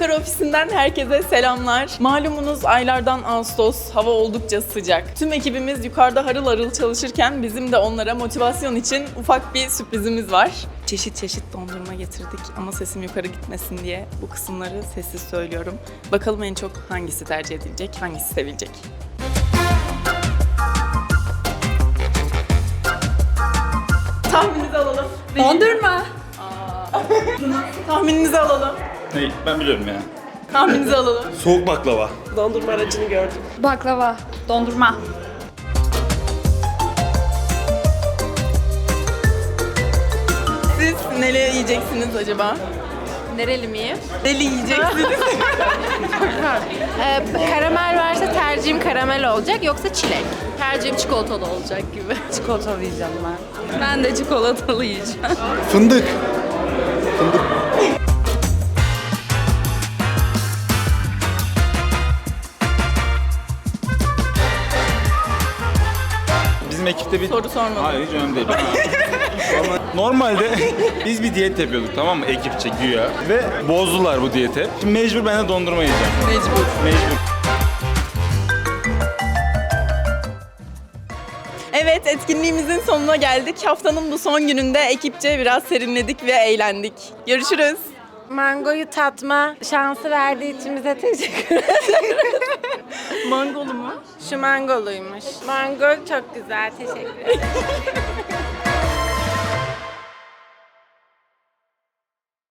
ekibinden herkese selamlar. Malumunuz aylardan Ağustos, hava oldukça sıcak. Tüm ekibimiz yukarıda harıl harıl çalışırken bizim de onlara motivasyon için ufak bir sürprizimiz var. Çeşit çeşit dondurma getirdik ama sesim yukarı gitmesin diye bu kısımları sessiz söylüyorum. Bakalım en çok hangisi tercih edilecek, hangisi sevilecek. Tahmininizi alalım. Dondurma. Tahmininizi alalım. Ne? Ben biliyorum ya. Tahmininizi alalım. Soğuk baklava. Dondurma aracını gördüm. Baklava. Dondurma. Siz neler yiyeceksiniz acaba? Nereli miyim? Deli yiyeceksiniz. Ee, karamel varsa tercihim karamel olacak yoksa çilek. Tercihim çikolatalı olacak gibi. Çikolatalı yiyeceğim ben. Ben de çikolatalı yiyeceğim. Fındık. Bizim ekipte bir... Soru sormadım. Hayır hiç önemli değil. Ama Normalde biz bir diyet yapıyorduk tamam mı ekipçe güya ve bozdular bu diyeti. Şimdi mecbur ben de dondurma yiyeceğim. Mecbur. Mecbur. Evet etkinliğimizin sonuna geldik. Haftanın bu son gününde ekipçe biraz serinledik ve eğlendik. Görüşürüz. Mangoyu tatma şansı verdiği için bize teşekkür ederim. Mangolu mu? Şu mangoluymuş. Mango çok güzel. Teşekkür ederim.